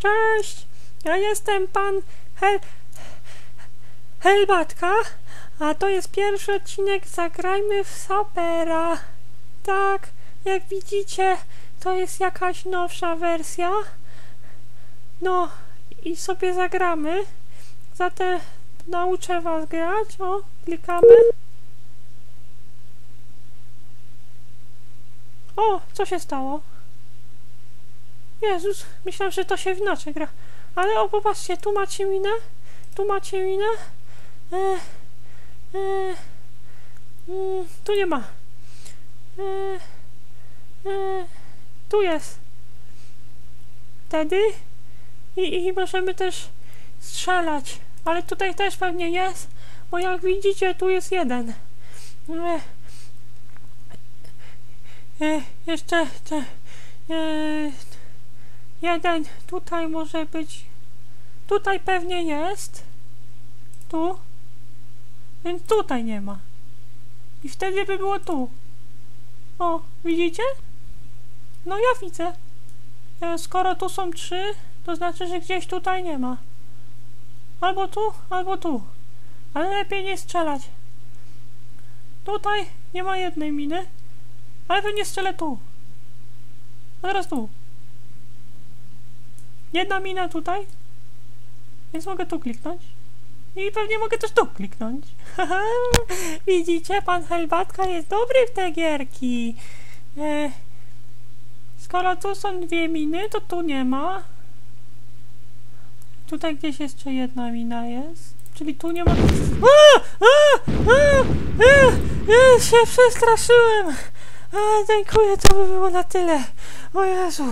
Cześć, ja jestem pan Hel... Helbatka, a to jest pierwszy odcinek Zagrajmy w Sapera. Tak, jak widzicie, to jest jakaś nowsza wersja. No, i sobie zagramy. Zatem nauczę was grać. O, klikamy. O, co się stało? Jezus, myślałem, że to się inaczej gra. Ale o, popatrzcie, tu macie minę, tu macie minę. E, e, mm, tu nie ma. E, e, tu jest. Wtedy. I, I możemy też strzelać. Ale tutaj też pewnie jest, bo jak widzicie, tu jest jeden. E, e, jeszcze, te, e, jeden tutaj może być. Tutaj pewnie jest. Tu. Więc tutaj nie ma. I wtedy by było tu. O, widzicie? No ja widzę. E, Skoro tu są trzy, to znaczy, że gdzieś tutaj nie ma. Albo tu, albo tu. Ale lepiej nie strzelać. Tutaj nie ma jednej miny. Ale pewnie strzelę tu. A teraz tu. Jedna mina tutaj. Więc mogę tu kliknąć. I pewnie mogę też tu kliknąć. Widzicie, pan Helbatka jest dobry w te gierki. E, skoro tu są dwie miny, to tu nie ma. Tutaj gdzieś jeszcze jedna mina jest. Czyli tu nie ma... A! A! A! Ja się przestraszyłem. A, dziękuję, to by było na tyle. O Jezu.